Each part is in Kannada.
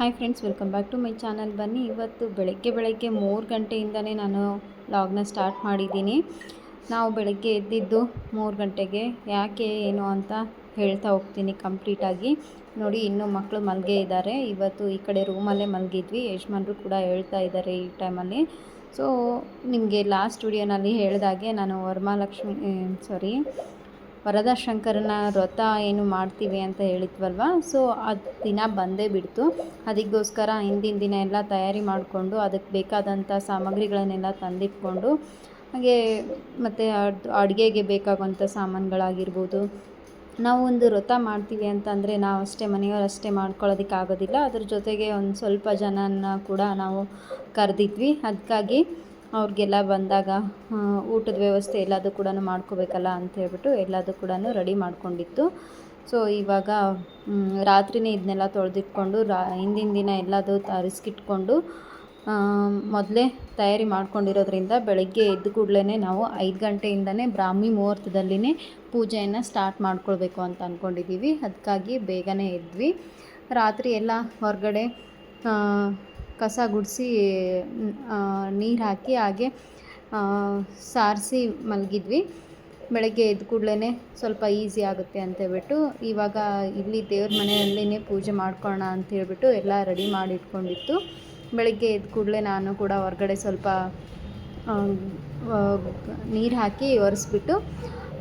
Hi friends welcome back to my channel ಬನ್ನಿ, ಇವತ್ತು ಬೆಳಗ್ಗೆ ಬೆಳಗ್ಗೆ ಮೂರು ಗಂಟೆಯಿಂದನೇ ನಾನು ಲಾಗ್ನ ಸ್ಟಾರ್ಟ್ ಮಾಡಿದ್ದೀನಿ. ನಾವು ಬೆಳಗ್ಗೆ ಎದ್ದಿದ್ದು ಮೂರು ಗಂಟೆಗೆ. ಯಾಕೆ, ಏನು ಅಂತ ಹೇಳ್ತಾ ಹೋಗ್ತೀನಿ ಕಂಪ್ಲೀಟಾಗಿ ನೋಡಿ, ಇನ್ನೂ ಮಕ್ಕಳು ಮಲಗೇ ಇದ್ದಾರೆ ಇವತ್ತು ಈ ಕಡೆ ರೂಮಲ್ಲೇ ಮಲಗಿದ್ವಿ. ಯಜಮಾನ್ರು ಕೂಡ ಹೇಳ್ತಾ ಇದ್ದಾರೆ ಈ ಟೈಮಲ್ಲಿ ಸೊ ನಿಮಗೆ ಲಾಸ್ಟ್ ವಿಡಿಯೋನಲ್ಲಿ ಹೇಳಿದಾಗೆ ನಾನು ವರಮಹಾಲಕ್ಷ್ಮಿ ಸಾರಿ ವರದ ಶಂಕರನ ವ್ರತ ಏನು ಮಾಡ್ತೀವಿ ಅಂತ ಹೇಳಿದ್ವಲ್ವ? ಸೊ ಅದು ದಿನ ಬಂದೇ ಬಿಡ್ತು. ಅದಕ್ಕೋಸ್ಕರ ಹಿಂದಿನ ದಿನ ಎಲ್ಲ ತಯಾರಿ ಮಾಡಿಕೊಂಡು ಅದಕ್ಕೆ ಬೇಕಾದಂಥ ಸಾಮಗ್ರಿಗಳನ್ನೆಲ್ಲ ತಂದಿಟ್ಕೊಂಡು, ಹಾಗೆ ಮತ್ತು ಅಡುಗೆಗೆ ಬೇಕಾಗುವಂಥ ಸಾಮಾನುಗಳಾಗಿರ್ಬೋದು. ನಾವು ಒಂದು ವ್ರತ ಮಾಡ್ತೀವಿ ಅಂತಂದರೆ ನಾವು ಅಷ್ಟೇ, ಮನೆಯವರು ಅಷ್ಟೇ ಮಾಡ್ಕೊಳ್ಳೋದಕ್ಕೆ ಆಗೋದಿಲ್ಲ. ಅದ್ರ ಜೊತೆಗೆ ಒಂದು ಸ್ವಲ್ಪ ಜನನ ಕೂಡ ನಾವು ಕರೆದಿದ್ವಿ. ಅದಕ್ಕಾಗಿ ಅವ್ರಿಗೆಲ್ಲ ಬಂದಾಗ ಊಟದ ವ್ಯವಸ್ಥೆ ಎಲ್ಲದೂ ಕೂಡ ಮಾಡ್ಕೋಬೇಕಲ್ಲ ಅಂತ ಹೇಳ್ಬಿಟ್ಟು ಎಲ್ಲದೂ ಕೂಡ ರೆಡಿ ಮಾಡ್ಕೊಂಡಿತ್ತು. ಸೊ, ಇವಾಗ ರಾತ್ರಿನೇ ಇದನ್ನೆಲ್ಲ ತೊಳೆದಿಟ್ಕೊಂಡು, ರಾ, ಹಿಂದಿನ ದಿನ ಎಲ್ಲದೂ ತರಿಸ್ಕಿಟ್ಕೊಂಡು ಮೊದಲೇ ತಯಾರಿ ಮಾಡ್ಕೊಂಡಿರೋದ್ರಿಂದ ಬೆಳಗ್ಗೆ ಎದ್ದ ಕೂಡಲೇ ನಾವು ಐದು ಗಂಟೆಯಿಂದನೇ ಬ್ರಾಹ್ಮಿ ಮುಹೂರ್ತದಲ್ಲಿನೇ ಪೂಜೆಯನ್ನು ಸ್ಟಾರ್ಟ್ ಮಾಡ್ಕೊಳ್ಬೇಕು ಅಂತ ಅಂದ್ಕೊಂಡಿದ್ದೀವಿ ಅದಕ್ಕಾಗಿ ಬೇಗನೆ ಎದ್ವಿ. ರಾತ್ರಿ ಎಲ್ಲ ಹೊರಗಡೆ ಕಸ ಗುಡಿಸಿ ನೀರು ಹಾಕಿ ಹಾಗೆ ಸಾರಿಸಿ ಮಲಗಿದ್ವಿ. ಬೆಳಗ್ಗೆ ಎದ್ದ ಕೂಡಲೇ ಸ್ವಲ್ಪ ಈಸಿ ಆಗುತ್ತೆ ಅಂತ ಹೇಳ್ಬಿಟ್ಟು, ಇವಾಗ ಇಲ್ಲಿ ದೇವ್ರ ಮನೆಯಲ್ಲೇ ಪೂಜೆ ಮಾಡ್ಕೊಳ್ಳೋಣ ಅಂತೇಳ್ಬಿಟ್ಟು ಎಲ್ಲ ರೆಡಿ ಮಾಡಿ ಇಟ್ಕೊಂಡಿತ್ತು. ಬೆಳಗ್ಗೆ ಎದ್ದ ಕೂಡಲೇ ನಾನು ಕೂಡ ಹೊರಗಡೆ ಸ್ವಲ್ಪ ನೀರು ಹಾಕಿ ಒರೆಸ್ಬಿಟ್ಟು,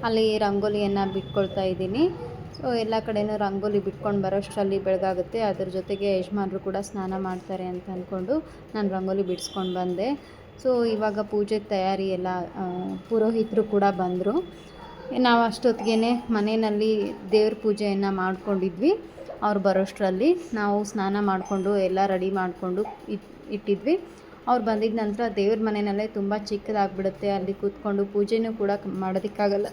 ಅಲ್ಲಿ ರಂಗೋಲಿಯನ್ನು ಬಿಟ್ಕೊಳ್ತಾ ಇದ್ದೀನಿ. ಸೊ ಎಲ್ಲ ಕಡೆನೂ ರಂಗೋಲಿ ಬಿಟ್ಕೊಂಡು ಬರೋಷ್ಟರಲ್ಲಿ ಬೆಳಗಾಗುತ್ತೆ. ಅದ್ರ ಜೊತೆಗೆ ಯಜಮಾನರು ಕೂಡ ಸ್ನಾನ ಮಾಡ್ತಾರೆ ಅಂತ ಅಂದ್ಕೊಂಡು ನಾನು ರಂಗೋಲಿ ಬಿಡಿಸ್ಕೊಂಡು ಬಂದೆ. ಸೊ ಇವಾಗ ಪೂಜೆ ತಯಾರಿ ಎಲ್ಲ ಪುರೋಹಿತರು ಕೂಡ ಬಂದರು. ನಾವು ಅಷ್ಟೊತ್ತಿಗೆ ಮನೆಯಲ್ಲಿ ದೇವ್ರ ಪೂಜೆಯನ್ನು ಮಾಡ್ಕೊಂಡಿದ್ವಿ. ಅವ್ರು ಬರೋಷ್ಟರಲ್ಲಿ ನಾವು ಸ್ನಾನ ಮಾಡಿಕೊಂಡು ಎಲ್ಲ ರೆಡಿ ಮಾಡಿಕೊಂಡು ಇಟ್ಟಿದ್ವಿ. ಅವ್ರು ಬಂದಿದ್ದ ನಂತರ ದೇವ್ರ ಮನೆಯಲ್ಲೇ ತುಂಬ ಚಿಕ್ಕದಾಗ್ಬಿಡುತ್ತೆ. ಅಲ್ಲಿ ಕೂತ್ಕೊಂಡು ಪೂಜೆನೂ ಕೂಡ ಮಾಡೋದಕ್ಕಾಗಲ್ಲ.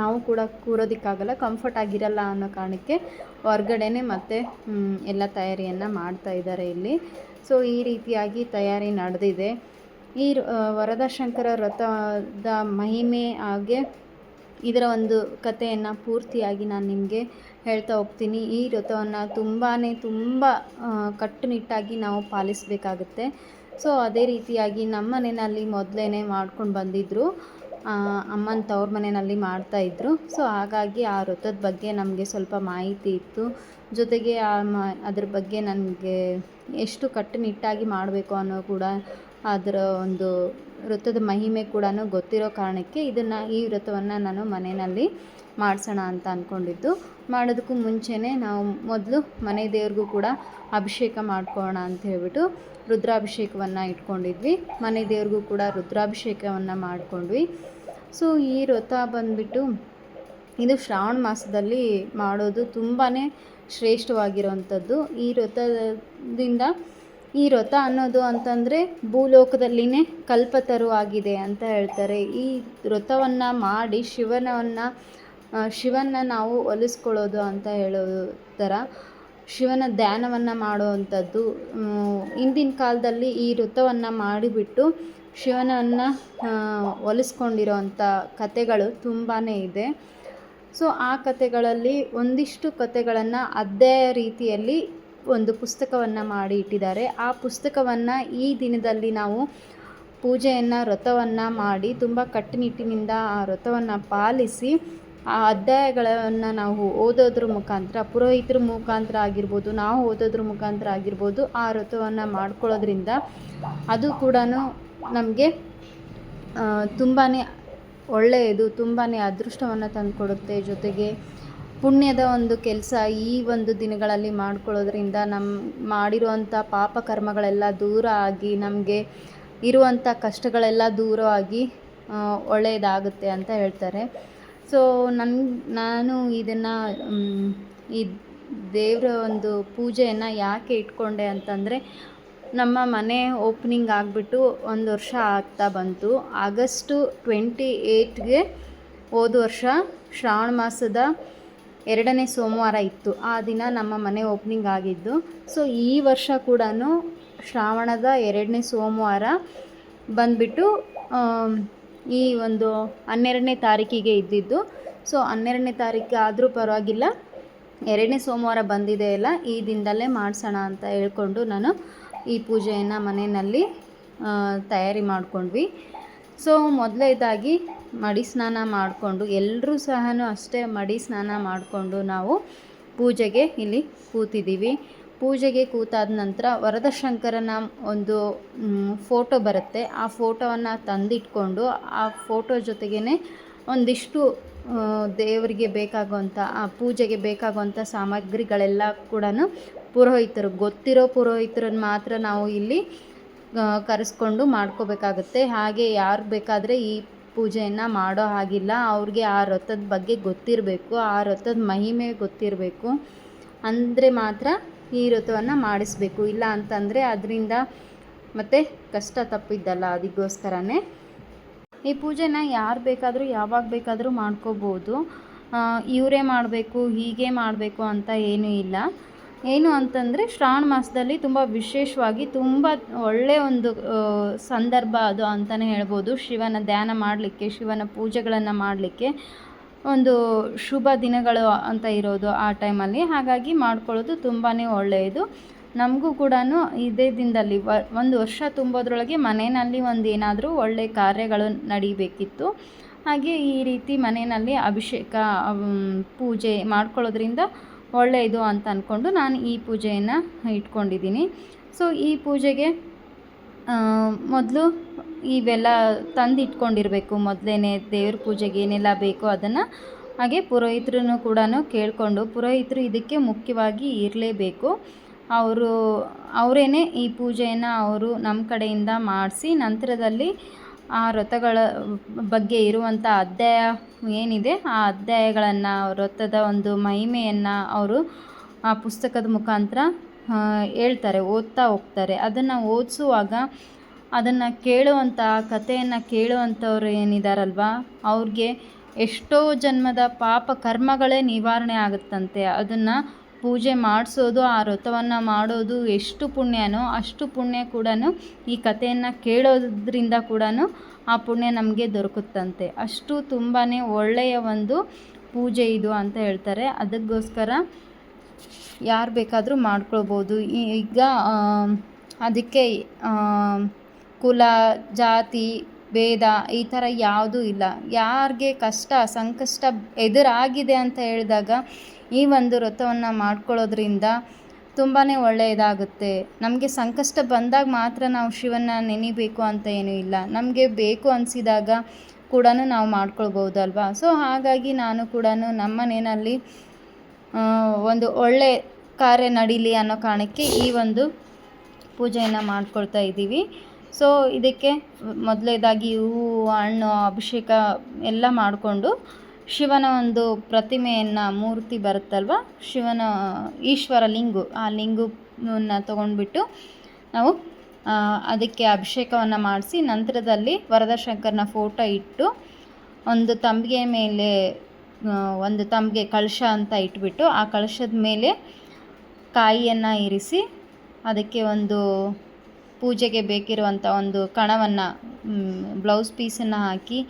ನಾವು ಕೂಡ ಕೂರೋದಕ್ಕಾಗಲ್ಲ ಕಂಫರ್ಟ್ ಆಗಿರಲ್ಲ ಅನ್ನೋ ಕಾರಣಕ್ಕೆ ಹೊರ್ಗಡೆನೆ ಮತ್ತೆ ಎಲ್ಲ ತಯಾರಿಯನ್ನು ಮಾಡ್ತಾ ಇದ್ದಾರೆ ಇಲ್ಲಿ. ಸೊ ಈ ರೀತಿಯಾಗಿ ತಯಾರಿ ನಡೆದಿದೆ. ಈ ವರದಶಂಕರ ವ್ರತದ ಮಹಿಮೆ ಹಾಗೆ ಇದರ ಒಂದು ಕಥೆಯನ್ನು ಪೂರ್ತಿಯಾಗಿ ನಾನು ನಿಮಗೆ ಹೇಳ್ತಾ ಹೋಗ್ತೀನಿ. ಈ ವ್ರತವನ್ನು ತುಂಬಾ ತುಂಬ ಕಟ್ಟುನಿಟ್ಟಾಗಿ ನಾವು ಪಾಲಿಸಬೇಕಾಗುತ್ತೆ. ಸೊ ಅದೇ ರೀತಿಯಾಗಿ ನಮ್ಮ ಮನೆಯಲ್ಲಿ ಮೊದಲೇ ಮಾಡ್ಕೊಂಡು ಬಂದಿದ್ದರು ಅಮ್ಮನ ತವ್ರ ಮನೆಯಲ್ಲಿ ಮಾಡ್ತಾಯಿದ್ರು ಸೊ ಹಾಗಾಗಿ ಆ ವ್ರತದ ಬಗ್ಗೆ ನಮಗೆ ಸ್ವಲ್ಪ ಮಾಹಿತಿ ಇತ್ತು. ಜೊತೆಗೆ ಆ ಮ, ಅದ್ರ ಬಗ್ಗೆ ನನಗೆ ಎಷ್ಟು ಕಟ್ಟುನಿಟ್ಟಾಗಿ ಮಾಡಬೇಕು ಅನ್ನೋ ಕೂಡ ಅದರ ಒಂದು ವ್ರತದ ಮಹಿಮೆ ಕೂಡ ಗೊತ್ತಿರೋ ಕಾರಣಕ್ಕೆ ಇದನ್ನು ಈ ವ್ರತವನ್ನು ನಾನು ಮನೆಯಲ್ಲಿ ಮಾಡಿಸೋಣ ಅಂತ ಅಂದ್ಕೊಂಡಿದ್ದು ಮಾಡೋದಕ್ಕೂ ಮುಂಚೆನೇ ನಾವು ಮೊದಲು ಮನೆ ದೇವ್ರಿಗೂ ಕೂಡ ಅಭಿಷೇಕ ಮಾಡ್ಕೊಳ್ಳೋಣ ಅಂತ ಹೇಳ್ಬಿಟ್ಟು ರುದ್ರಾಭಿಷೇಕವನ್ನು ಇಟ್ಕೊಂಡಿದ್ವಿ. ಮನೆ ದೇವ್ರಿಗೂ ಕೂಡ ರುದ್ರಾಭಿಷೇಕವನ್ನು ಮಾಡಿಕೊಂಡ್ವಿ. ಸೊ ಈ ವ್ರತ ಬಂದ್ಬಿಟ್ಟು ಇದು ಶ್ರಾವಣ ಮಾಸದಲ್ಲಿ ಮಾಡೋದು ತುಂಬಾ ಶ್ರೇಷ್ಠವಾಗಿರುವಂಥದ್ದು ಈ ವ್ರತದಿಂದ ಈ ವ್ರತ ಅನ್ನೋದು ಅಂತಂದರೆ ಭೂಲೋಕದಲ್ಲಿನೇ ಕಲ್ಪತರು ಆಗಿದೆ ಅಂತ ಹೇಳ್ತಾರೆ. ಈ ವ್ರತವನ್ನು ಮಾಡಿ ಶಿವನವನ್ನು ಶಿವನ ನಾವು ಒಲಿಸ್ಕೊಳ್ಳೋದು ಅಂತ ಹೇಳೋ ಥರ ಶಿವನ ಧ್ಯಾನವನ್ನು ಮಾಡುವಂಥದ್ದು ಹಿಂದಿನ ಕಾಲದಲ್ಲಿ ಈ ವ್ರತವನ್ನು ಮಾಡಿಬಿಟ್ಟು ಶಿವನನ್ನು ಒಲಿಸ್ಕೊಂಡಿರೋ ಅಂಥ ಕಥೆಗಳು ತುಂಬಾ ಇದೆ. ಸೊ, ಆ ಕಥೆಗಳಲ್ಲಿ ಒಂದಿಷ್ಟು ಕಥೆಗಳನ್ನು ಅದೇ ರೀತಿಯಲ್ಲಿ ಒಂದು ಪುಸ್ತಕವನ್ನು ಮಾಡಿ ಇಟ್ಟಿದ್ದಾರೆ. ಆ ಪುಸ್ತಕವನ್ನು ಈ ದಿನದಲ್ಲಿ ನಾವು ಪೂಜೆಯನ್ನು, ವ್ರತವನ್ನು ಮಾಡಿ ತುಂಬ ಕಟ್ಟುನಿಟ್ಟಿನಿಂದ ಆ ವ್ರತವನ್ನು ಪಾಲಿಸಿ, ಆ ಅಧ್ಯಾಯಗಳನ್ನು ನಾವು ಓದೋದ್ರ ಮುಖಾಂತರ, ಪುರೋಹಿತರ ಮುಖಾಂತರ ಆಗಿರ್ಬೋದು, ನಾವು ಓದೋದ್ರ ಮುಖಾಂತರ ಆಗಿರ್ಬೋದು ಆ ವ್ರತವನ್ನು ಮಾಡ್ಕೊಳ್ಳೋದ್ರಿಂದ ಅದು ಕೂಡ ನಮಗೆ ತುಂಬಾ ಒಳ್ಳೆಯದು ತುಂಬಾ ಅದೃಷ್ಟವನ್ನು ತಂದುಕೊಡುತ್ತೆ. ಜೊತೆಗೆ ಪುಣ್ಯದ ಒಂದು ಕೆಲಸ ಈ ಒಂದು ದಿನಗಳಲ್ಲಿ ಮಾಡ್ಕೊಳ್ಳೋದ್ರಿಂದ ನಮ್ಮ ಮಾಡಿರುವಂಥ ಪಾಪ ಕರ್ಮಗಳೆಲ್ಲ ದೂರ ಆಗಿ ನಮಗೆ ಇರುವಂಥ ಕಷ್ಟಗಳೆಲ್ಲ ದೂರವಾಗಿ ಒಳ್ಳೆಯದಾಗುತ್ತೆ ಅಂತ ಹೇಳ್ತಾರೆ. ಸೊ ನನ್ನ ನಾನು ಇದನ್ನು ಈ ದೇವರ ಒಂದು ಪೂಜೆಯನ್ನು ಯಾಕೆ ಇಟ್ಕೊಂಡೆ ಅಂತಂದರೆ ನಮ್ಮ ಮನೆ ಓಪನಿಂಗ್ ಆಗಿಬಿಟ್ಟು ಒಂದು ವರ್ಷ ಆಗ್ತಾ ಬಂತು. ಆಗಸ್ಟು ಟ್ವೆಂಟಿ ಏಯ್ಟ್ಗೆ ಹೋದ ವರ್ಷ ಶ್ರಾವಣ ಮಾಸದ ಎರಡನೇ ಸೋಮವಾರ ಇತ್ತು. ಆ ದಿನ ನಮ್ಮ ಮನೆ ಓಪನಿಂಗ್ ಆಗಿದ್ದು. ಸೊ ಈ ವರ್ಷ ಕೂಡ ಶ್ರಾವಣದ ಎರಡನೇ ಸೋಮವಾರ ಬಂದುಬಿಟ್ಟು ಈ ಒಂದು ಹನ್ನೆರಡನೇ ತಾರೀಕಿಗೆ ಇದ್ದಿದ್ದು. ಸೊ ಹನ್ನೆರಡನೇ ತಾರೀಕು ಆದರೂ ಪರವಾಗಿಲ್ಲ, ಎರಡನೇ ಸೋಮವಾರ ಬಂದಿದೆ ಅಲ್ಲ, ಈ ದಿನದಲ್ಲೇ ಮಾಡಿಸೋಣ ಅಂತ ಹೇಳ್ಕೊಂಡು ನಾನು ಈ ಪೂಜೆಯನ್ನು ಮನೆಯಲ್ಲಿ ತಯಾರಿ ಮಾಡಿಕೊಂಡ್ವಿ. ಸೊ ಮೊದಲೇದಾಗಿ ಮಡಿ ಸ್ನಾನ ಮಾಡಿಕೊಂಡು ಎಲ್ಲರೂ ಸಹ ಅಷ್ಟೇ ಮಡಿ ಸ್ನಾನ ಮಾಡಿಕೊಂಡು ನಾವು ಪೂಜೆಗೆ ಇಲ್ಲಿ ಕೂತಿದ್ದೀವಿ. ಪೂಜೆಗೆ ಕೂತಾದ ನಂತರ ವರದಶಂಕರನ ಒಂದು ಫೋಟೋ ಬರುತ್ತೆ. ಆ ಫೋಟೋವನ್ನು ತಂದಿಟ್ಕೊಂಡು, ಆ ಫೋಟೋ ಜೊತೆಗೇ ಒಂದಿಷ್ಟು ದೇವರಿಗೆ ಬೇಕಾಗುವಂಥ ಆ ಪೂಜೆಗೆ ಬೇಕಾಗುವಂಥ ಸಾಮಗ್ರಿಗಳೆಲ್ಲ ಕೂಡ ಪುರೋಹಿತರು, ಗೊತ್ತಿರೋ ಪುರೋಹಿತರನ್ನು ಮಾತ್ರ ನಾವು ಇಲ್ಲಿ ಕರೆಸ್ಕೊಂಡು ಮಾಡ್ಕೋಬೇಕಾಗುತ್ತೆ. ಹಾಗೆ ಯಾರು ಬೇಕಾದರೆ ಈ ಪೂಜೆಯನ್ನು ಮಾಡೋ ಹಾಗಿಲ್ಲ. ಅವ್ರಿಗೆ ಆ ರಥದ ಬಗ್ಗೆ ಗೊತ್ತಿರಬೇಕು, ಆ ರಥದ ಮಹಿಮೆ ಗೊತ್ತಿರಬೇಕು. ಅಂದರೆ ಮಾತ್ರ ಈ ವ್ರತವನ್ನು ಮಾಡಿಸ್ಬೇಕು. ಇಲ್ಲ ಅಂತಂದರೆ ಅದರಿಂದ ಮತ್ತೆ ಕಷ್ಟ ತಪ್ಪಿದ್ದಲ್ಲ ಅದಕ್ಕೋಸ್ಕರನೇ ಈ ಪೂಜೆನ ಯಾರು ಬೇಕಾದರೂ, ಯಾವಾಗ ಬೇಕಾದರೂ ಮಾಡ್ಕೋಬೋದು. ಇವರೇ ಮಾಡಬೇಕು, ಹೀಗೆ ಮಾಡಬೇಕು ಅಂತ ಏನೂ ಇಲ್ಲ. ಏನು ಅಂತಂದರೆ ಶ್ರಾವಣ ಮಾಸದಲ್ಲಿ ತುಂಬ ವಿಶೇಷವಾಗಿ ತುಂಬ ಒಳ್ಳೆಯ ಒಂದು ಸಂದರ್ಭ ಅದು ಅಂತಲೇ ಹೇಳ್ಬೋದು. ಶಿವನ ಧ್ಯಾನ ಮಾಡಲಿಕ್ಕೆ, ಶಿವನ ಪೂಜೆಗಳನ್ನು ಮಾಡಲಿಕ್ಕೆ ಒಂದು ಶುಭ ದಿನಗಳು ಅಂತ ಇರೋದು ಆ ಟೈಮಲ್ಲಿ. ಹಾಗಾಗಿ ಮಾಡ್ಕೊಳ್ಳೋದು ತುಂಬಾ ಒಳ್ಳೆಯದು. ನಮಗೂ ಕೂಡ ಇದೇ ದಿನದಲ್ಲಿ ಒಂದು ವರ್ಷ ತುಂಬೋದ್ರೊಳಗೆ ಮನೆಯಲ್ಲಿ ಒಂದು ಏನಾದರೂ ಒಳ್ಳೆಯ ಕಾರ್ಯಗಳು ನಡಿಬೇಕಿತ್ತು. ಹಾಗೆ ಈ ರೀತಿ ಮನೆಯಲ್ಲಿ ಅಭಿಷೇಕ ಪೂಜೆ ಮಾಡ್ಕೊಳ್ಳೋದ್ರಿಂದ ಒಳ್ಳೆಯದು ಅಂತ ಅಂದ್ಕೊಂಡು ನಾನು ಈ ಪೂಜೆಯನ್ನು ಇಟ್ಕೊಂಡಿದ್ದೀನಿ. ಸೊ ಈ ಪೂಜೆಗೆ ಮೊದಲು ಇವೆಲ್ಲ ತಂದು ಇಟ್ಕೊಂಡಿರಬೇಕು ಮೊದಲೇ ದೇವ್ರ ಪೂಜೆಗೆ ಏನೆಲ್ಲ ಬೇಕೋ ಅದನ್ನು ಹಾಗೆ ಪುರೋಹಿತರನ್ನು ಕೂಡ ಕೇಳಿಕೊಂಡು, ಪುರೋಹಿತರು ಇದಕ್ಕೆ ಮುಖ್ಯವಾಗಿ ಇರಲೇಬೇಕು. ಅವರು, ಅವರೇನೆ ಈ ಪೂಜೆಯನ್ನು ಅವರು ನಮ್ಮ ಕಡೆಯಿಂದ ಮಾಡಿಸಿ ನಂತರದಲ್ಲಿ ಆ ವ್ರತಗಳ ಬಗ್ಗೆ ಇರುವಂಥ ಅಧ್ಯಾಯ ಏನಿದೆ, ಆ ಅಧ್ಯಾಯಗಳನ್ನು, ವ್ರತದ ಒಂದು ಮಹಿಮೆಯನ್ನು ಅವರು ಆ ಪುಸ್ತಕದ ಮುಖಾಂತರ ಹೇಳ್ತಾರೆ, ಓದ್ತಾ ಹೋಗ್ತಾರೆ. ಅದನ್ನು ಓದಿಸುವಾಗ ಅದನ್ನು ಕೇಳುವಂಥ ಕಥೆಯನ್ನು ಕೇಳುವಂಥವ್ರು ಏನಿದಾರಲ್ವ, ಅವ್ರಿಗೆ ಎಷ್ಟೋ ಜನ್ಮದ ಪಾಪ ಕರ್ಮಗಳೇ ನಿವಾರಣೆ ಆಗುತ್ತಂತೆ. ಅದನ್ನು ಪೂಜೆ ಮಾಡಿಸೋದು ಆ ವ್ರತವನ್ನು ಮಾಡೋದು ಎಷ್ಟು ಪುಣ್ಯನೋ ಅಷ್ಟು ಪುಣ್ಯ ಕೂಡ ಈ ಕಥೆಯನ್ನು ಕೇಳೋದ್ರಿಂದ ಕೂಡ ಆ ಪುಣ್ಯ ನಮಗೆ ದೊರಕುತ್ತಂತೆ. ಅಷ್ಟು ತುಂಬಾ ಒಳ್ಳೆಯ ಒಂದು ಪೂಜೆ ಇದು ಅಂತ ಹೇಳ್ತಾರೆ. ಅದಕ್ಕೋಸ್ಕರ ಯಾರು ಬೇಕಾದರೂ ಮಾಡ್ಕೊಳ್ಬೋದು. ಈಗ ಅದಕ್ಕೆ ಕುಲ, ಜಾತಿ, ಭೇದ ಈ ಥರ ಯಾವುದೂ ಇಲ್ಲ. ಯಾರಿಗೆ ಕಷ್ಟ, ಸಂಕಷ್ಟ ಎದುರಾಗಿದೆ ಅಂತ ಹೇಳಿದಾಗ ಈ ಒಂದು ವ್ರತವನ್ನು ಮಾಡ್ಕೊಳ್ಳೋದ್ರಿಂದ ತುಂಬಾ ಒಳ್ಳೆಯದಾಗುತ್ತೆ ನಮಗೆ ಸಂಕಷ್ಟ ಬಂದಾಗ ಮಾತ್ರ ನಾವು ಶಿವನ ನೆನಿಬೇಕು ಅಂತ ಏನೂ ಇಲ್ಲ. ನಮಗೆ ಬೇಕು ಅನಿಸಿದಾಗ ಕೂಡ ನಾವು ಮಾಡ್ಕೊಳ್ಬೋದಲ್ವಾ? ಸೊ, ಹಾಗಾಗಿ ನಾನು ಕೂಡ ನಮ್ಮ ಮನೆಯಲ್ಲಿ ಒಂದು ಒಳ್ಳೆ ಕಾರ್ಯ ನಡೀಲಿ ಅನ್ನೋ ಕಾರಣಕ್ಕೆ ಈ ಒಂದು ಪೂಜೆಯನ್ನು ಮಾಡ್ಕೊಳ್ತಾ ಇದ್ದೀವಿ. ಸೊ, ಇದಕ್ಕೆ ಮೊದಲೇದಾಗಿ ಹೂವು, ಹಣ್ಣು, ಅಭಿಷೇಕ ಎಲ್ಲ ಮಾಡಿಕೊಂಡು ಶಿವನ ಒಂದು ಪ್ರತಿಮೆಯನ್ನು ಮೂರ್ತಿ ಬರುತ್ತಲ್ವ? ಶಿವನ, ಈಶ್ವರ ಲಿಂಗು, ಆ ಲಿಂಗವನ್ನು ತೊಗೊಂಡ್ಬಿಟ್ಟು ನಾವು ಅದಕ್ಕೆ ಅಭಿಷೇಕವನ್ನು ಮಾಡಿಸಿ ನಂತರದಲ್ಲಿ ವರದಶಂಕರನ ಫೋಟೋ ಇಟ್ಟು ಒಂದು ತಂಬಿಗೆ ಮೇಲೆ ಒಂದು ತಂಬಿಗೆ ಕಳಶ ಅಂತ ಇಟ್ಬಿಟ್ಟು ಆ ಕಳಶದ ಮೇಲೆ ಕಾಯಿಯನ್ನು ಇರಿಸಿ ಅದಕ್ಕೆ ಒಂದು ಪೂಜೆಗೆ ಬೇಕಿರುವಂಥ ಒಂದು ಕಣವನ್ನು ಬ್ಲೌಸ್ ಪೀಸನ್ನು ಹಾಕಿ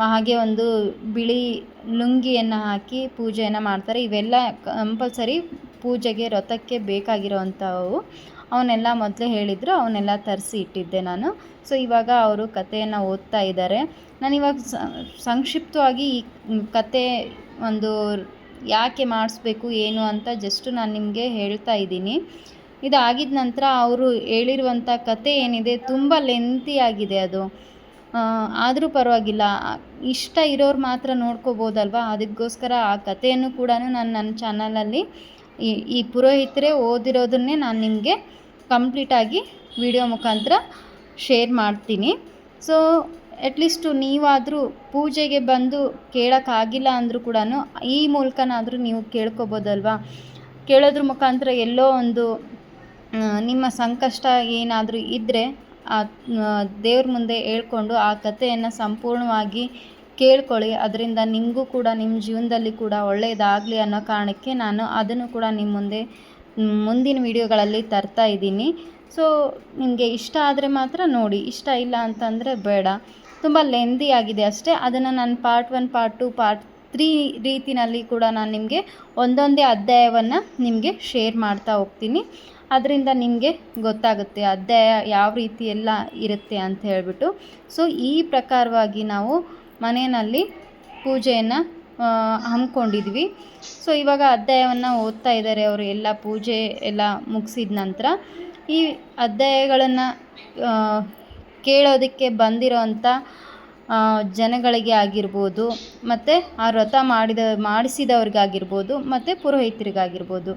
ಹಾಗೆ ಒಂದು ಬಿಳಿ ಲುಂಗಿಯನ್ನು ಹಾಕಿ ಪೂಜೆಯನ್ನು ಮಾಡ್ತಾರೆ. ಇವೆಲ್ಲ ಕಂಪಲ್ಸರಿ ಪೂಜೆಗೆ ವ್ರತಕ್ಕೆ ಬೇಕಾಗಿರೋವಂಥವು ಅವನ್ನೆಲ್ಲ ಮೊದಲೇ ಹೇಳಿದರು, ಅವನ್ನೆಲ್ಲ ತರಿಸಿ ಇಟ್ಟಿದ್ದೆ ನಾನು. ಸೊ, ಇವಾಗ ಅವರು ಕಥೆಯನ್ನು ಓದ್ತಾ ಇದ್ದಾರೆ. ನಾನು ಇವಾಗ ಸಂಕ್ಷಿಪ್ತವಾಗಿ ಈ ಕತೆ ಒಂದು ಯಾಕೆ ಮಾಡಿಸ್ಬೇಕು, ಏನು ಅಂತ ಜಸ್ಟ್ ನಾನು ನಿಮಗೆ ಹೇಳ್ತಾ ಇದ್ದೀನಿ. ಇದಾಗಿದ ನಂತರ ಅವರು ಹೇಳಿರುವಂಥ ಕತೆ ಏನಿದೆ, ತುಂಬ ಲೆಂತಿಯಾಗಿದೆ ಅದು. ಆದರೂ ಪರವಾಗಿಲ್ಲ. ಇಷ್ಟ ಇರೋರು ಮಾತ್ರ ನೋಡ್ಕೋಬೋದಲ್ವಾ? ಅದಕ್ಕೋಸ್ಕರ ಆ ಕಥೆಯನ್ನು ಕೂಡ ನಾನು ನನ್ನ ಚಾನಲಲ್ಲಿ ಈ ಈ ಪುರೋಹಿತರೇ ಓದಿರೋದನ್ನೇ ನಾನು ನಿಮಗೆ ಕಂಪ್ಲೀಟಾಗಿ ವಿಡಿಯೋ ಮುಖಾಂತರ ಶೇರ್ ಮಾಡ್ತೀನಿ. ಸೊ, ಅಟ್ಲೀಸ್ಟು ನೀವಾದರೂ ಪೂಜೆಗೆ ಬಂದು ಕೇಳೋಕ್ಕಾಗಿಲ್ಲ ಅಂದರೂ ಕೂಡ ಈ ಮೂಲಕನಾದರೂ ನೀವು ಕೇಳ್ಕೊಬೋದಲ್ವಾ? ಕೇಳೋದ್ರ ಮುಖಾಂತರ ಎಲ್ಲೋ ಒಂದು ನಿಮ್ಮ ಸಂಕಷ್ಟ ಏನಾದರೂ ಇದ್ದರೆ ದೇವ್ರ ಮುಂದೆ ಹೇಳ್ಕೊಂಡು ಆ ಕಥೆಯನ್ನು ಸಂಪೂರ್ಣವಾಗಿ ಕೇಳ್ಕೊಳ್ಳಿ. ಅದರಿಂದ ನಿಮಗೂ ಕೂಡ ನಿಮ್ಮ ಜೀವನದಲ್ಲಿ ಕೂಡ ಒಳ್ಳೆಯದಾಗಲಿ ಅನ್ನೋ ಕಾರಣಕ್ಕೆ ನಾನು ಅದನ್ನು ಕೂಡ ನಿಮ್ಮ ಮುಂದೆ, ಮುಂದಿನ ವಿಡಿಯೋಗಳಲ್ಲಿ ತರ್ತಾ ಇದ್ದೀನಿ. ಸೊ ನಿಮಗೆ ಇಷ್ಟ ಆದರೆ ಮಾತ್ರ ನೋಡಿ. ಇಷ್ಟ ಇಲ್ಲ ಅಂತಂದರೆ ಬೇಡ. ತುಂಬ ಲೆಂದಿ ಆಗಿದೆ ಅಷ್ಟೇ. ಅದನ್ನು ನಾನು part one part two part three ರೀತಿನಲ್ಲಿ ಕೂಡ ನಾನು ನಿಮಗೆ ಒಂದೊಂದೇ ಅಧ್ಯಾಯವನ್ನು ನಿಮಗೆ ಶೇರ್ ಮಾಡ್ತಾ ಹೋಗ್ತೀನಿ. ಅದರಿಂದ ನಿಮಗೆ ಗೊತ್ತಾಗುತ್ತೆ ಅಧ್ಯಾಯ ಯಾವ ರೀತಿ ಎಲ್ಲ ಇರುತ್ತೆ ಅಂತ ಹೇಳಿಬಿಟ್ಟು. ಸೊ ಈ ಪ್ರಕಾರವಾಗಿ ನಾವು ಮನೆಯಲ್ಲಿ ಪೂಜೆಯನ್ನು ಹಮ್ಮಿಕೊಂಡಿದ್ವಿ. ಸೊ ಇವಾಗ ಅಧ್ಯಾಯವನ್ನು ಓದ್ತಾ ಇದ್ದಾರೆ ಅವರು ಎಲ್ಲ ಪೂಜೆ ಎಲ್ಲ ಮುಗಿಸಿದ ನಂತರ. ಈ ಅಧ್ಯಾಯಗಳನ್ನು ಕೇಳೋದಕ್ಕೆ ಬಂದಿರೋವಂಥ ಜನಗಳಿಗೆ ಆಗಿರ್ಬೋದು, ಮತ್ತು ಆ ವ್ರತ ಮಾಡಿದ, ಮಾಡಿಸಿದವ್ರಿಗಾಗಿರ್ಬೋದು, ಮತ್ತು ಪುರೋಹಿತರಿಗಾಗಿರ್ಬೋದು.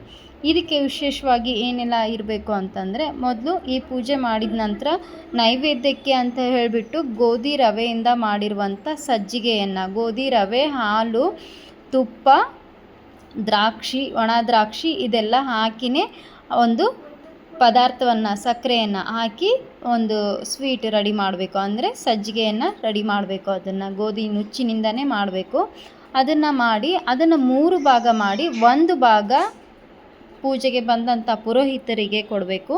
ಇದಕ್ಕೆ ವಿಶೇಷವಾಗಿ ಏನೆಲ್ಲ ಇರಬೇಕು ಅಂತಂದರೆ ಮೊದಲು ಈ ಪೂಜೆ ಮಾಡಿದ ನಂತರ ನೈವೇದ್ಯಕ್ಕೆ ಅಂತ ಹೇಳಿಬಿಟ್ಟು ಗೋಧಿ ರವೆಯಿಂದ ಮಾಡಿರುವಂಥ ಸಜ್ಜಿಗೆಯನ್ನು, ಗೋಧಿ ರವೆ, ಹಾಲು, ತುಪ್ಪ, ದ್ರಾಕ್ಷಿ, ಒಣ ದ್ರಾಕ್ಷಿ ಇದೆಲ್ಲ ಹಾಕಿನೇ ಒಂದು ಪದಾರ್ಥವನ್ನು, ಸಕ್ಕರೆಯನ್ನು ಹಾಕಿ ಒಂದು ಸ್ವೀಟ್ ರೆಡಿ ಮಾಡಬೇಕು. ಅಂದರೆ ಸಜ್ಜಿಗೆಯನ್ನು ರೆಡಿ ಮಾಡಬೇಕು ಅದನ್ನು, ಗೋಧಿ ನುಚ್ಚಿನಿಂದನೇ ಮಾಡಬೇಕು. ಅದನ್ನು ಮಾಡಿ, ಅದನ್ನು ಮೂರು ಭಾಗ ಮಾಡಿ, ಒಂದು ಭಾಗ ಪೂಜೆಗೆ ಬಂದಂಥ ಪುರೋಹಿತರಿಗೆ ಕೊಡಬೇಕು.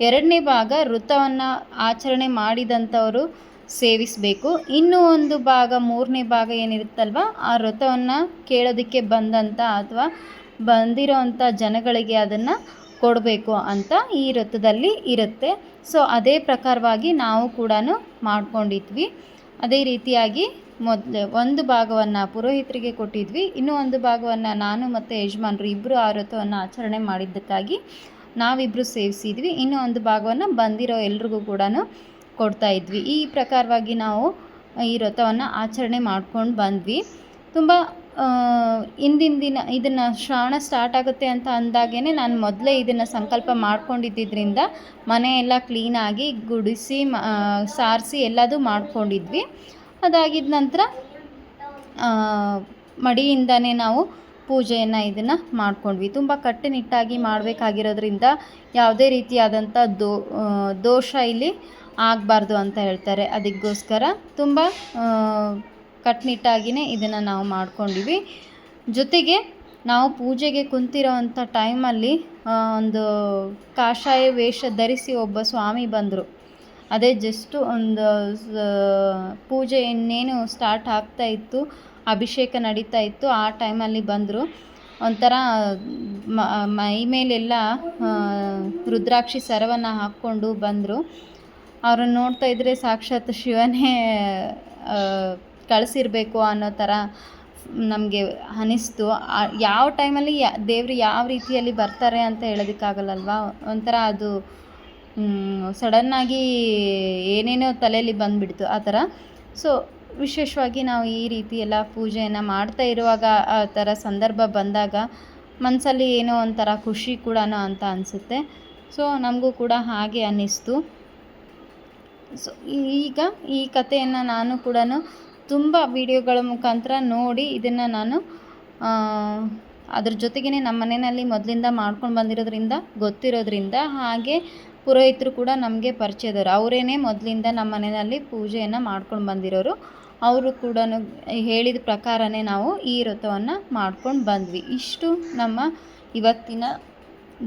ಎರಡನೇ ಭಾಗ ವೃತವನ್ನು ಆಚರಣೆ ಮಾಡಿದಂಥವರು ಸೇವಿಸಬೇಕು. ಇನ್ನೂ ಒಂದು ಭಾಗ, ಮೂರನೇ ಭಾಗ ಏನಿರುತ್ತಲ್ವ, ಆ ವ್ರತವನ್ನು ಕೇಳೋದಕ್ಕೆ ಬಂದಂಥ ಅಥವಾ ಬಂದಿರೋ ಜನಗಳಿಗೆ ಅದನ್ನು ಕೊಡಬೇಕು ಅಂತ ಈ ವ್ರತದಲ್ಲಿ ಇರುತ್ತೆ. ಸೊ ಅದೇ ಪ್ರಕಾರವಾಗಿ ನಾವು ಕೂಡ ಮಾಡ್ಕೊಂಡಿದ್ವಿ. ಅದೇ ರೀತಿಯಾಗಿ ಮೊದಲು ಒಂದು ಭಾಗವನ್ನು ಪುರೋಹಿತರಿಗೆ ಕೊಟ್ಟಿದ್ವಿ, ಇನ್ನೂ ಒಂದು ಭಾಗವನ್ನು ನಾನು ಮತ್ತು ಯಜಮಾನರು ಇಬ್ಬರು ಆ ವ್ರತವನ್ನು ಆಚರಣೆ ಮಾಡಿದ್ದಕ್ಕಾಗಿ ನಾವಿಬ್ಬರು ಸೇವಿಸಿದ್ವಿ. ಇನ್ನೂ ಒಂದು ಭಾಗವನ್ನು ಬಂದಿರೋ ಎಲ್ರಿಗೂ ಕೂಡ ಕೊಡ್ತಾಯಿದ್ವಿ ಈ ಪ್ರಕಾರವಾಗಿ ನಾವು ಈ ವ್ರತವನ್ನು ಆಚರಣೆ ಮಾಡ್ಕೊಂಡು ಬಂದ್ವಿ. ತುಂಬ ಹಿಂದಿನ ದಿನ ಇದನ್ನು ಶ್ರಾವಣ ಸ್ಟಾರ್ಟ್ ಆಗುತ್ತೆ ಅಂತ ಅಂದಾಗೇ ನಾನು ಮೊದಲೇ ಇದನ್ನು ಸಂಕಲ್ಪ ಮಾಡ್ಕೊಂಡಿದ್ದರಿಂದ ಮನೆಯೆಲ್ಲ ಕ್ಲೀನಾಗಿ ಗುಡಿಸಿ ಸಾರಿಸಿ ಎಲ್ಲದು ಮಾಡ್ಕೊಂಡಿದ್ವಿ. ಅದಾಗಿದ ನಂತರ ಮಡಿಯಿಂದನೇ ನಾವು ಪೂಜೆಯನ್ನು ಇದನ್ನು ಮಾಡ್ಕೊಂಡ್ವಿ. ತುಂಬ ಕಟ್ಟುನಿಟ್ಟಾಗಿ ಮಾಡಬೇಕಾಗಿರೋದ್ರಿಂದ ಯಾವುದೇ ರೀತಿಯಾದಂಥ ದೋ ದೋಷ ಇಲ್ಲಿ ಆಗಬಾರ್ದು ಅಂತ ಹೇಳ್ತಾರೆ. ಅದಕ್ಕೋಸ್ಕರ ತುಂಬ ಕಟ್ಟುನಿಟ್ಟಾಗಿಯೇ ಇದನ್ನು ನಾವು ಮಾಡ್ಕೊಂಡಿವಿ. ಜೊತೆಗೆ ನಾವು ಪೂಜೆಗೆ ಕುಂತಿರೋ ಅಂಥ ಟೈಮಲ್ಲಿ ಒಂದು ಕಾಷಾಯ ವೇಷ ಧರಿಸಿ ಒಬ್ಬ ಸ್ವಾಮಿ ಬಂದರು. ಅದೇ ಜಸ್ಟು ಒಂದು ಪೂಜೆ ಇನ್ನೇನು ಸ್ಟಾರ್ಟ್ ಆಗ್ತಾ ಇತ್ತು, ಅಭಿಷೇಕ ನಡೀತಾ ಇತ್ತು, ಆ ಟೈಮಲ್ಲಿ ಬಂದರು. ಒಂಥರ, ಮೈ ಮೇಲೆಲ್ಲ ರುದ್ರಾಕ್ಷಿ ಸರವನ್ನು ಹಾಕ್ಕೊಂಡು ಬಂದರು. ಅವ್ರನ್ನ ನೋಡ್ತಾ ಇದ್ದರೆ ಸಾಕ್ಷಾತ್ ಶಿವನೇ ಕಳಿಸಿರ್ಬೇಕು ಅನ್ನೋ ಥರ ನಮಗೆ ಅನ್ನಿಸ್ತು ಯಾವ ಟೈಮಲ್ಲಿ ದೇವರು ಯಾವ ರೀತಿಯಲ್ಲಿ ಬರ್ತಾರೆ ಅಂತ ಹೇಳೋದಕ್ಕಾಗಲ್ಲಲ್ವಾ? ಒಂಥರ ಅದು ಸಡನ್ನಾಗಿ ಏನೇನೋ ತಲೆಯಲ್ಲಿ ಬಂದುಬಿಡ್ತು ಆ ಥರ. ಸೊ, ವಿಶೇಷವಾಗಿ ನಾವು ಈ ರೀತಿ ಎಲ್ಲ ಪೂಜೆಯನ್ನು ಮಾಡ್ತಾ ಇರುವಾಗ ಆ ಥರ ಸಂದರ್ಭ ಬಂದಾಗ ಮನಸ್ಸಲ್ಲಿ ಏನೋ ಒಂಥರ ಖುಷಿ ಕೂಡ ಅಂತ ಅನಿಸುತ್ತೆ. ಸೊ, ನಮಗೂ ಕೂಡ ಹಾಗೆ ಅನ್ನಿಸ್ತು ಸೊ ಈಗ ಈ ಕಥೆಯನ್ನು ನಾನು ಕೂಡ ತುಂಬ ವಿಡಿಯೋಗಳ ಮುಖಾಂತರ ನೋಡಿ ಇದನ್ನು ನಾನು ಅದ್ರ ಜೊತೆಗೇ ನಮ್ಮ ಮನೆಯಲ್ಲಿ ಮೊದಲಿಂದ ಮಾಡ್ಕೊಂಡು ಬಂದಿರೋದ್ರಿಂದ ಗೊತ್ತಿರೋದ್ರಿಂದ ಹಾಗೆ ಪುರೋಹಿತರು ಕೂಡ ನಮಗೆ ಪರಿಚಯದವರು ಅವರೇನೇ ಮೊದಲಿಂದ ನಮ್ಮ ಮನೆಯಲ್ಲಿ ಪೂಜೆಯನ್ನು ಮಾಡ್ಕೊಂಡು ಬಂದಿರೋರು. ಅವರು ಕೂಡ ಹೇಳಿದ ಪ್ರಕಾರನೇ ನಾವು ಈ ವ್ರತವನ್ನು ಮಾಡ್ಕೊಂಡು ಬಂದ್ವಿ. ಇಷ್ಟು ನಮ್ಮ ಇವತ್ತಿನ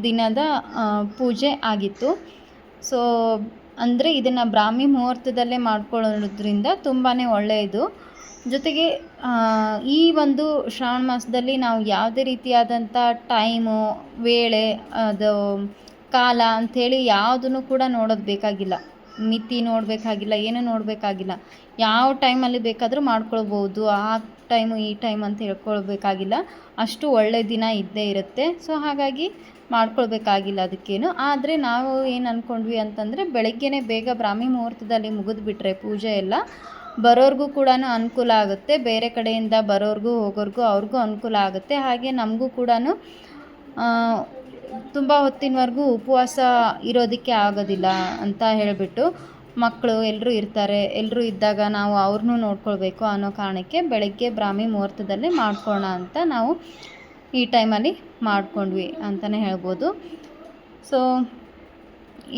ದಿನದ ಪೂಜೆ ಆಗಿತ್ತು. ಸೊ ಅಂದರೆ ಇದನ್ನು ಬ್ರಾಹ್ಮಿ ಮುಹೂರ್ತದಲ್ಲೇ ಮಾಡ್ಕೊಳ್ಳೋದ್ರಿಂದ ತುಂಬಾ ಒಳ್ಳೆಯದು. ಜೊತೆಗೆ ಈ ಒಂದು ಶ್ರಾವಣ ಮಾಸದಲ್ಲಿ ನಾವು ಯಾವುದೇ ರೀತಿಯಾದಂಥ ಟೈಮು ವೇಳೆ, ಅದು, ಕಾಲ ಅಂಥೇಳಿ ಯಾವುದನ್ನು ಕೂಡ ನೋಡೋದು ಬೇಕಾಗಿಲ್ಲ. ಮಿತಿ ನೋಡಬೇಕಾಗಿಲ್ಲ, ಏನೂ ನೋಡಬೇಕಾಗಿಲ್ಲ. ಯಾವ ಟೈಮಲ್ಲಿ ಬೇಕಾದರೂ ಮಾಡ್ಕೊಳ್ಬೋದು, ಆ ಟೈಮು ಈ ಟೈಮ್ ಅಂತ ಹೇಳ್ಕೊಳ್ಬೇಕಾಗಿಲ್ಲ. ಅಷ್ಟು ಒಳ್ಳೆಯ ದಿನ ಇದ್ದೇ ಇರುತ್ತೆ. ಸೊ, ಹಾಗಾಗಿ ಮಾಡ್ಕೊಳ್ಬೇಕಾಗಿಲ್ಲ ಅದಕ್ಕೇನು. ಆದರೆ ನಾವು ಏನು ಅಂದ್ಕೊಂಡ್ವಿ ಅಂತಂದರೆ, ಬೆಳಗ್ಗೆನೇ ಬೇಗ ಬ್ರಾಹ್ಮಿ ಮುಹೂರ್ತದಲ್ಲಿ ಮುಗಿದ್ಬಿಟ್ರೆ ಪೂಜೆ ಎಲ್ಲ, ಬರೋರ್ಗೂ ಕೂಡ ಅನುಕೂಲ ಆಗುತ್ತೆ. ಬೇರೆ ಕಡೆಯಿಂದ ಬರೋರ್ಗೂ ಹೋಗೋರ್ಗೂ ಅವ್ರಿಗೂ ಅನುಕೂಲ ಆಗುತ್ತೆ. ಹಾಗೆ ನಮಗೂ ಕೂಡ ತುಂಬ ಹೊತ್ತಿನವರೆಗೂ ಉಪವಾಸ ಇರೋದಕ್ಕೆ ಆಗೋದಿಲ್ಲ ಅಂತ ಹೇಳಿಬಿಟ್ಟು ಮಕ್ಕಳು ಎಲ್ಲರೂ ಇರ್ತಾರೆ ಎಲ್ಲರೂ ಇದ್ದಾಗ ನಾವು ಅವ್ರನ್ನೂ ನೋಡ್ಕೊಳ್ಬೇಕು ಅನ್ನೋ ಕಾರಣಕ್ಕೆ ಬೆಳಗ್ಗೆ ಬ್ರಾಹ್ಮಿ ಮುಹೂರ್ತದಲ್ಲಿ ಮಾಡ್ಕೊಳ್ಳೋಣ ಅಂತ ನಾವು ಈ ಟೈಮಲ್ಲಿ ಮಾಡಿಕೊಂಡ್ವಿ ಅಂತಲೇ ಹೇಳ್ಬೋದು. ಸೊ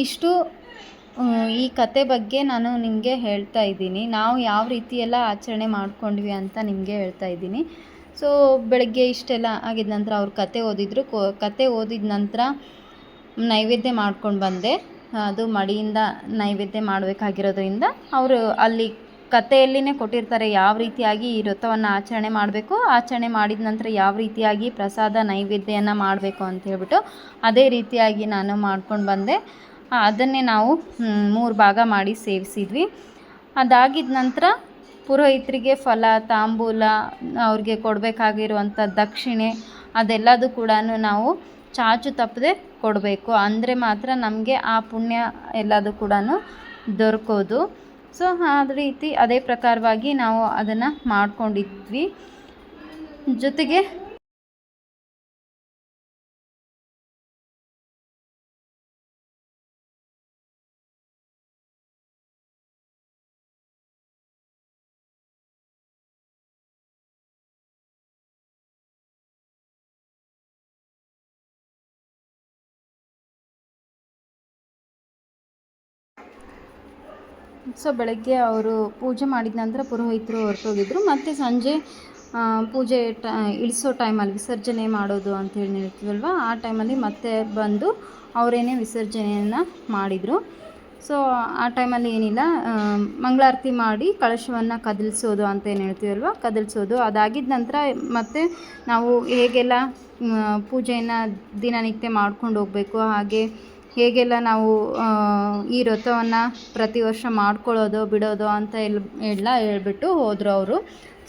ಇಷ್ಟು ಈ ಕತೆ ಬಗ್ಗೆ ನಾನು ನಿಮಗೆ ಹೇಳ್ತಾ ಇದ್ದೀನಿ. ನಾವು ಯಾವ ರೀತಿ ಎಲ್ಲ ಆಚರಣೆ ಮಾಡ್ಕೊಂಡ್ವಿ ಅಂತ ನಿಮಗೆ ಹೇಳ್ತಾ ಇದ್ದೀನಿ. ಸೊ ಬೆಳಗ್ಗೆ ಇಷ್ಟೆಲ್ಲ ಆಗಿದ ನಂತರ ಅವ್ರು ಕತೆ ಓದಿದ್ರು. ಕತೆ ಓದಿದ ನಂತರ ನೈವೇದ್ಯ ಮಾಡ್ಕೊಂಡು ಬಂದೆ. ಅದು ಮಡಿಯಿಂದ ನೈವೇದ್ಯ ಮಾಡಬೇಕಾಗಿರೋದ್ರಿಂದ ಅವರು ಅಲ್ಲಿ ಕತೆಯಲ್ಲಿನೇ ಕೊಟ್ಟಿರ್ತಾರೆ ಯಾವ ರೀತಿಯಾಗಿ ಈ ವ್ರತವನ್ನು ಆಚರಣೆ ಮಾಡಬೇಕು. ಆಚರಣೆ ಮಾಡಿದ ನಂತರ ಯಾವ ರೀತಿಯಾಗಿ ಪ್ರಸಾದ, ನೈವೇದ್ಯನ ಮಾಡಬೇಕು ಅಂತ ಹೇಳ್ಬಿಟ್ಟು ಅದೇ ರೀತಿಯಾಗಿ ನಾನು ಮಾಡ್ಕೊಂಡು ಬಂದೆ. ಅದನ್ನೇ ನಾವು ಮೂರು ಭಾಗ ಮಾಡಿ ಸೇವಿಸಿದ್ವಿ. ಅದಾಗಿದ ನಂತರ ಪುರೋಹಿತರಿಗೆ ಫಲ, ತಾಂಬೂಲ, ಅವ್ರಿಗೆ ಕೊಡಬೇಕಾಗಿರುವಂಥ ದಕ್ಷಿಣೆ ಅದೆಲ್ಲದೂ ಕೂಡ ನಾವು ಚಾಚು ತಪ್ಪದೆ ಕೊಡಬೇಕು. ಅಂದರೆ ಮಾತ್ರ ನಮಗೆ ಆ ಪುಣ್ಯ ಎಲ್ಲದೂ ಕೂಡ ದೊರಕೋದು. ಸೊ, ಆ ರೀತಿ ಅದೇ ಪ್ರಕಾರವಾಗಿ ನಾವು ಅದನ್ನು ಮಾಡ್ಕೊಂಡಿದ್ವಿ. ಜೊತೆಗೆ ಸೊ ಬೆಳಗ್ಗೆ ಅವರು ಪೂಜೆ ಮಾಡಿದ ನಂತರ ಪುರೋಹಿತರು ಹೊರಟೋಗಿದ್ರು. ಮತ್ತು ಸಂಜೆ ಪೂಜೆ ಟ, ಇಳಿಸೋ ಟೈಮಲ್ಲಿ ವಿಸರ್ಜನೆ ಮಾಡೋದು ಅಂತೇಳಿ ಹೇಳ್ತೀವಲ್ವ ಆ ಟೈಮಲ್ಲಿ ಮತ್ತೆ ಬಂದು ಅವರೇನೇ ವಿಸರ್ಜನೆಯನ್ನು ಮಾಡಿದರು. ಸೊ, ಆ ಟೈಮಲ್ಲಿ ಏನಿಲ್ಲ. ಮಂಗಳಾರತಿ ಮಾಡಿ ಕಳಶವನ್ನು ಕದಲಿಸೋದು ಅಂತ ಏನು ಹೇಳ್ತೀವಲ್ವ? ಕದಲಿಸೋದು. ಅದಾಗಿದ್ದ ನಂತರ ಮತ್ತೆ ನಾವು ಹೇಗೆಲ್ಲ ಪೂಜೆಯನ್ನು ದಿನನಿತ್ಯ ಮಾಡ್ಕೊಂಡು ಹೋಗಬೇಕು, ಹಾಗೆ ಹೇಗೆಲ್ಲ ನಾವು ಈ ವ್ರತವನ್ನು ಪ್ರತಿ ವರ್ಷ ಮಾಡ್ಕೊಳ್ಳೋದು, ಬಿಡೋದು ಅಂತ ಎಲ್ಲ ಎಲ್ಲ ಹೇಳ್ಬಿಟ್ಟು ಹೋದರು ಅವರು.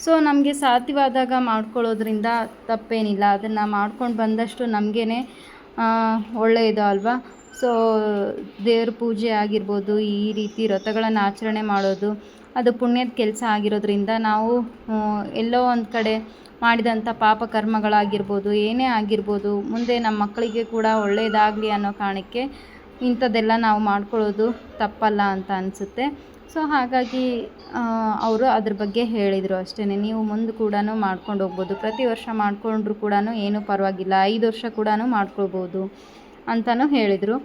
ಸೊ ನಮಗೆ ಸಾಧ್ಯವಾದಾಗ ಮಾಡ್ಕೊಳ್ಳೋದ್ರಿಂದ ತಪ್ಪೇನಿಲ್ಲ. ಅದನ್ನು ಮಾಡ್ಕೊಂಡು ಬಂದಷ್ಟು ನಮಗೇನೆ ಒಳ್ಳೆಯದು ಅಲ್ವಾ? ಸೊ ದೇವ್ರ ಪೂಜೆ ಆಗಿರ್ಬೋದು, ಈ ರೀತಿ ವ್ರತಗಳನ್ನು ಆಚರಣೆ ಮಾಡೋದು, ಅದು ಪುಣ್ಯದ ಕೆಲಸ ಆಗಿರೋದ್ರಿಂದ ನಾವು ಎಲ್ಲೋ ಒಂದು ಕಡೆ ಮಾಡಿದಂಥ ಪಾಪ ಕರ್ಮಗಳಾಗಿರ್ಬೋದು, ಏನೇ ಆಗಿರ್ಬೋದು, ಮುಂದೆ ನಮ್ಮ ಮಕ್ಕಳಿಗೆ ಕೂಡ ಒಳ್ಳೆಯದಾಗಲಿ ಅನ್ನೋ ಕಾರಣಕ್ಕೆ ಇಂಥದ್ದೆಲ್ಲ ನಾವು ಮಾಡ್ಕೊಳ್ಳೋದು ತಪ್ಪಲ್ಲ ಅಂತ ಅನಿಸುತ್ತೆ. ಸೊ, ಹಾಗಾಗಿ ಅವರು ಅದ್ರ ಬಗ್ಗೆ ಹೇಳಿದರು ಅಷ್ಟೇ ನೀವು ಮುಂದೆ ಕೂಡ ಮಾಡ್ಕೊಂಡು ಹೋಗ್ಬೋದು. ಪ್ರತಿ ವರ್ಷ ಮಾಡಿಕೊಂಡ್ರು ಕೂಡ ಏನೂ ಪರವಾಗಿಲ್ಲ. ಐದು ವರ್ಷ ಕೂಡ ಮಾಡ್ಕೊಳ್ಬೋದು ಅಂತಲೂ ಹೇಳಿದರು.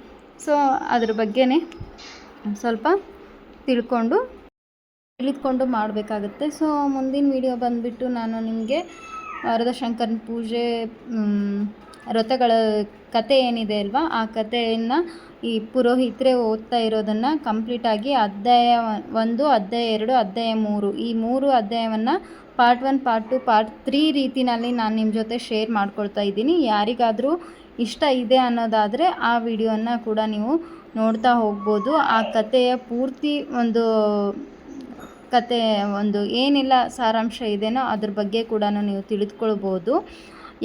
ಸೊ, ಅದ್ರ ಬಗ್ಗೆನೇ ಸ್ವಲ್ಪ ತಿಳ್ಕೊಂಡು, ತಿಳಿದುಕೊಂಡು ಮಾಡಬೇಕಾಗುತ್ತೆ. ಸೊ, ಮುಂದಿನ ವಿಡಿಯೋ ಬಂದುಬಿಟ್ಟು ನಾನು ನಿಮಗೆ ವರದಶಂಕರನ ಪೂಜೆ ವ್ರತಗಳ ಕತೆ ಏನಿದೆ ಅಲ್ವಾ? ಆ ಕಥೆಯನ್ನು ಈ ಪುರೋಹಿತರೆ ಓದ್ತಾ ಇರೋದನ್ನು ಕಂಪ್ಲೀಟಾಗಿ ಅಧ್ಯಾಯ ಒಂದು, ಅಧ್ಯಾಯ ಎರಡು, ಅಧ್ಯಾಯ ಮೂರು. ಈ ಮೂರು ಅಧ್ಯಾಯವನ್ನು part one, part two, part three ರೀತಿನಲ್ಲಿ ನಾನು ನಿಮ್ಮ ಜೊತೆ ಶೇರ್ ಮಾಡ್ಕೊಳ್ತಾ ಇದ್ದೀನಿ. ಯಾರಿಗಾದರೂ ಇಷ್ಟ ಇದೆ ಅನ್ನೋದಾದರೆ ಆ ವಿಡಿಯೋನ ಕೂಡ ನೀವು ನೋಡ್ತಾ ಹೋಗ್ಬೋದು. ಆ ಕಥೆಯ ಪೂರ್ತಿ ಒಂದು ಕತೆ ಒಂದು ಏನೆಲ್ಲ ಸಾರಾಂಶ ಇದೆಯೋ ಅದ್ರ ಬಗ್ಗೆ ಕೂಡ ನೀವು ತಿಳಿದುಕೊಳ್ಬೋದು.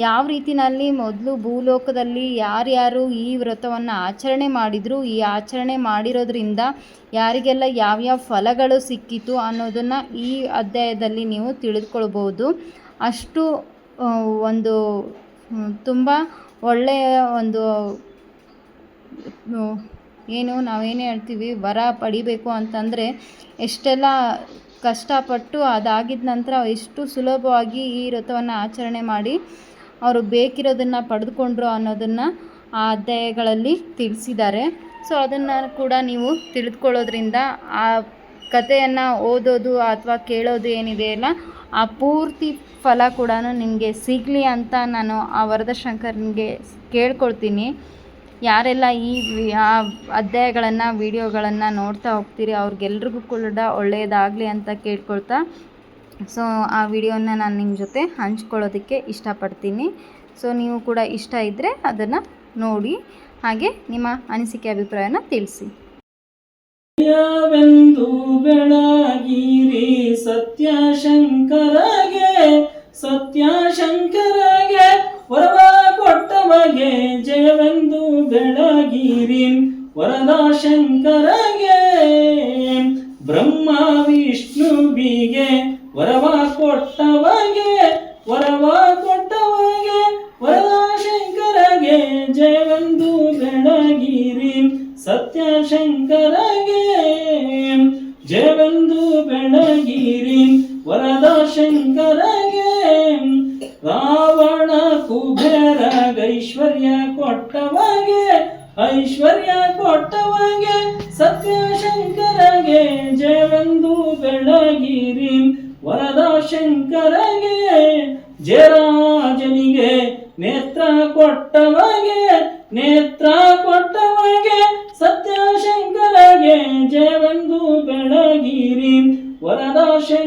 ಯಾವ ರೀತಿನಲ್ಲಿ ಮೊದಲು ಭೂಲೋಕದಲ್ಲಿ ಯಾರ್ಯಾರು ಈ ವ್ರತವನ್ನು ಆಚರಣೆ ಮಾಡಿದ್ರು, ಈ ಆಚರಣೆ ಮಾಡಿರೋದ್ರಿಂದ ಯಾರಿಗೆಲ್ಲ ಯಾವ್ಯಾವ ಫಲಗಳು ಸಿಕ್ಕಿತು ಅನ್ನೋದನ್ನು ಈ ಅಧ್ಯಾಯದಲ್ಲಿ ನೀವು ತಿಳಿದುಕೊಳ್ಬೋದು. ಅಷ್ಟು ಒಂದು ತುಂಬ ಒಳ್ಳೆಯ ಒಂದು ಏನು ನಾವೇನು ಹೇಳ್ತೀವಿ, ವರ ಪಡಿಬೇಕು ಅಂತಂದರೆ ಎಷ್ಟೆಲ್ಲ ಕಷ್ಟಪಟ್ಟು ಅದಾಗಿದ ನಂತರ ಎಷ್ಟು ಸುಲಭವಾಗಿ ಈ ವ್ರತವನ್ನು ಆಚರಣೆ ಮಾಡಿ ಅವರು ಬೇಕಿರೋದನ್ನು ಪಡೆದುಕೊಂಡ್ರು ಅನ್ನೋದನ್ನು ಆ ಅಧ್ಯಾಯಗಳಲ್ಲಿ ತಿಳಿಸಿದ್ದಾರೆ. ಸೊ, ಅದನ್ನು ಕೂಡ ನೀವು ತಿಳಿದುಕೊಳ್ಳೋದ್ರಿಂದ ಆ ಕಥೆಯನ್ನು ಓದೋದು ಅಥವಾ ಕೇಳೋದು ಏನಿದೆ ಅಲ್ಲ ಆ ಪೂರ್ತಿ ಫಲ ಕೂಡ ನಿಮಗೆ ಸಿಗಲಿ ಅಂತ ನಾನು ಆ ವರದಶಂಕರನಿಗೆ ಕೇಳ್ಕೊಳ್ತೀನಿ. ಯಾರೆಲ್ಲ ಈ ಆ ಅಧ್ಯಾಯಗಳನ್ನು, ವಿಡಿಯೋಗಳನ್ನು ನೋಡ್ತಾ ಹೋಗ್ತೀರಿ, ಅವ್ರಿಗೆಲ್ರಿಗೂ ಕೂಡ ಒಳ್ಳೆಯದಾಗಲಿ ಅಂತ ಕೇಳ್ಕೊಳ್ತಾ, ಸೊ ಆ ವಿಡಿಯೋನ ನಾನು ನಿಮ್ಮ ಜೊತೆ ಹಂಚ್ಕೊಳ್ಳೋದಕ್ಕೆ ಇಷ್ಟಪಡ್ತೀನಿ. ಸೊ ನೀವು ಕೂಡ ಇಷ್ಟ ಇದ್ದರೆ ಅದನ್ನು ನೋಡಿ, ಹಾಗೆ ನಿಮ್ಮ ಅನಿಸಿಕೆ ಅಭಿಪ್ರಾಯನ ತಿಳಿಸಿ. ಬೆಳಗಿರಿ ಸತ್ಯಶಂಕರಗೆ ವರವ ಕೊಟ್ಟವಗೆ ಜಯವೆಂದು ಬೆಳಗಿರಿ ವರದ ಶಂಕರಗೆ ಬ್ರಹ್ಮ ವಿಷ್ಣುವಿಗೆ ವರವ ಕೊಟ್ಟವಗೆ ವರವ ಕೊಟ್ಟವಗೆ ವರದ ಶಂಕರಗೆ ಜಯವೆಂದು ಬೆಳಗಿರಿ ಸತ್ಯ ಜಯವೆಂದು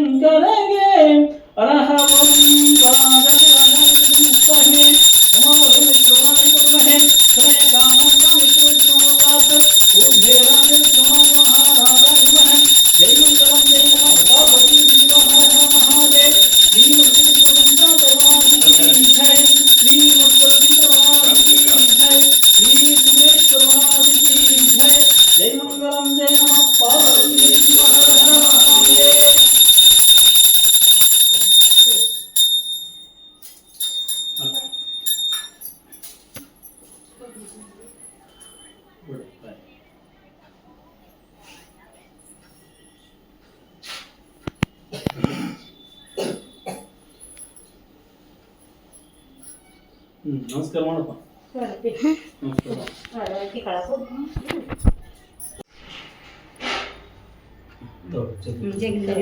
ಶಂಕರಗೆ ಅರಹಂ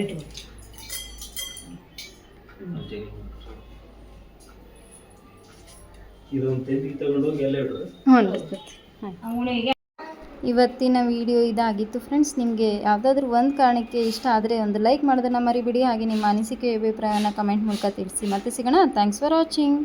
ಇಡ್ರಿ ಹ್ಞೂ ಇವತ್ತಿನ ವಿಡಿಯೋ ಇದಾಗಿತ್ತು ಫ್ರೆಂಡ್ಸ್ ನಿಮಗೆ ಯಾವುದಾದ್ರೂ ಒಂದು ಕಾರಣಕ್ಕೆ ಇಷ್ಟ ಆದರೆ ಒಂದು ಲೈಕ್ ಮಾಡೋದನ್ನು ಮರಿಬಿಡಿ. ಹಾಗೆ ನಿಮ್ಮ ಅನಿಸಿಕೆ, ಅಭಿಪ್ರಾಯನ ಕಮೆಂಟ್ ಮೂಲಕ ತಿಳಿಸಿ. ಮತ್ತೆ ಸಿಗೋಣ. Thanks for watching